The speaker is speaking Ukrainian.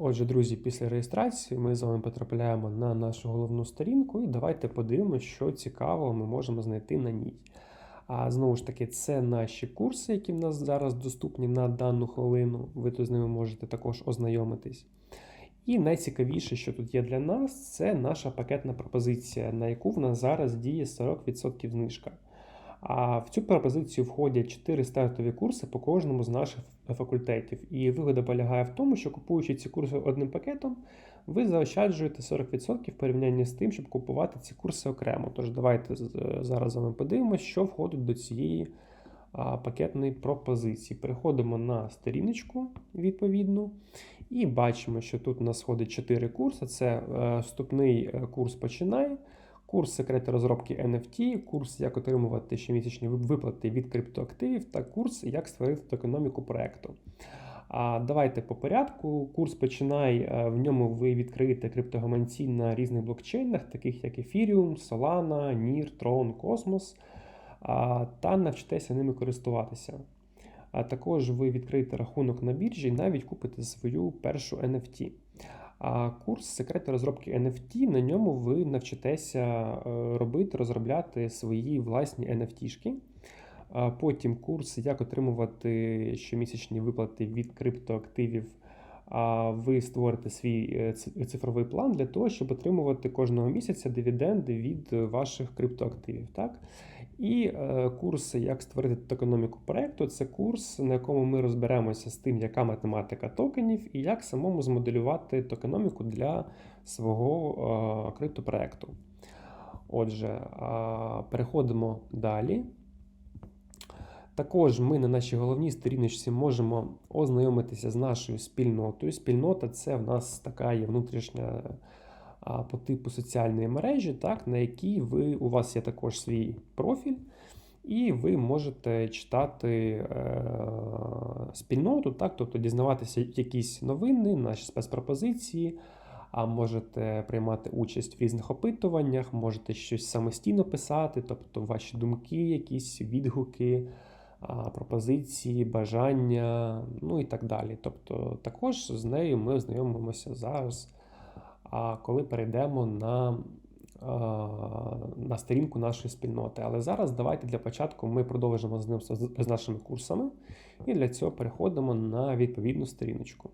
Отже, друзі, після реєстрації ми з вами потрапляємо на нашу головну сторінку і давайте подивимося, що цікавого ми можемо знайти на ній. А знову ж таки, це наші курси, які в нас зараз доступні на дану хвилину. Ви тут з ними можете також ознайомитись. І найцікавіше, що тут є для нас, це наша пакетна пропозиція, на яку в нас зараз діє 40% знижка. А в цю пропозицію входять 4 стартові курси по кожному з наших факультетів. І вигода полягає в тому, що купуючи ці курси одним пакетом, ви заощаджуєте 40% в порівнянні з тим, щоб купувати ці курси окремо. Тож давайте зараз з вами подивимося, що входить до цієї пакетної пропозиції. Переходимо на сторіночку відповідну. І бачимо, що тут у нас входить 4 курси: це е, вступний е, курс починай, курс секрети розробки NFT, курс як отримувати щомісячні вип- виплати від криптоактивів та курс як створити економіку проекту. А давайте по порядку. Курс починай. е, В ньому ви відкриєте криптогаманці на різних блокчейнах, таких як Ethereum, Solana, NIR, Tron, Cosmos, та навчитеся ними користуватися. А також ви відкриєте рахунок на біржі і навіть купите свою першу NFT. А курс секрети розробки NFT, на ньому ви навчитеся е, робити, розробляти свої власні NFT-шки. Потім курс, як отримувати щомісячні виплати від криптоактивів. Ви створите свій е, цифровий план для того, щоб отримувати кожного місяця дивіденди від ваших криптоактивів. Так? І е, курс Як створити економіку проекту це курс, на якому ми розберемося з тим, яка математика токенів і як самому змоделювати токеноміку для свого е, криптопроекту. Отже, переходимо далі. Також ми на нашій головній сторіночці можемо ознайомитися з нашою спільнотою. Спільнота це в нас така є внутрішня по типу соціальної мережі, так, на якій ви, у вас є також свій профіль, і ви можете читати е, спільноту, так, тобто дізнаватися якісь новини, наші спецпропозиції. А можете приймати участь в різних опитуваннях, можете щось самостійно писати, тобто ваші думки, якісь відгуки, пропозиції, бажання, ну і так далі. Тобто, також з нею ми знайомимося зараз, коли перейдемо на, на сторінку нашої спільноти. Але зараз давайте для початку ми продовжимо з ним з нашими курсами, і для цього переходимо на відповідну сторіночку.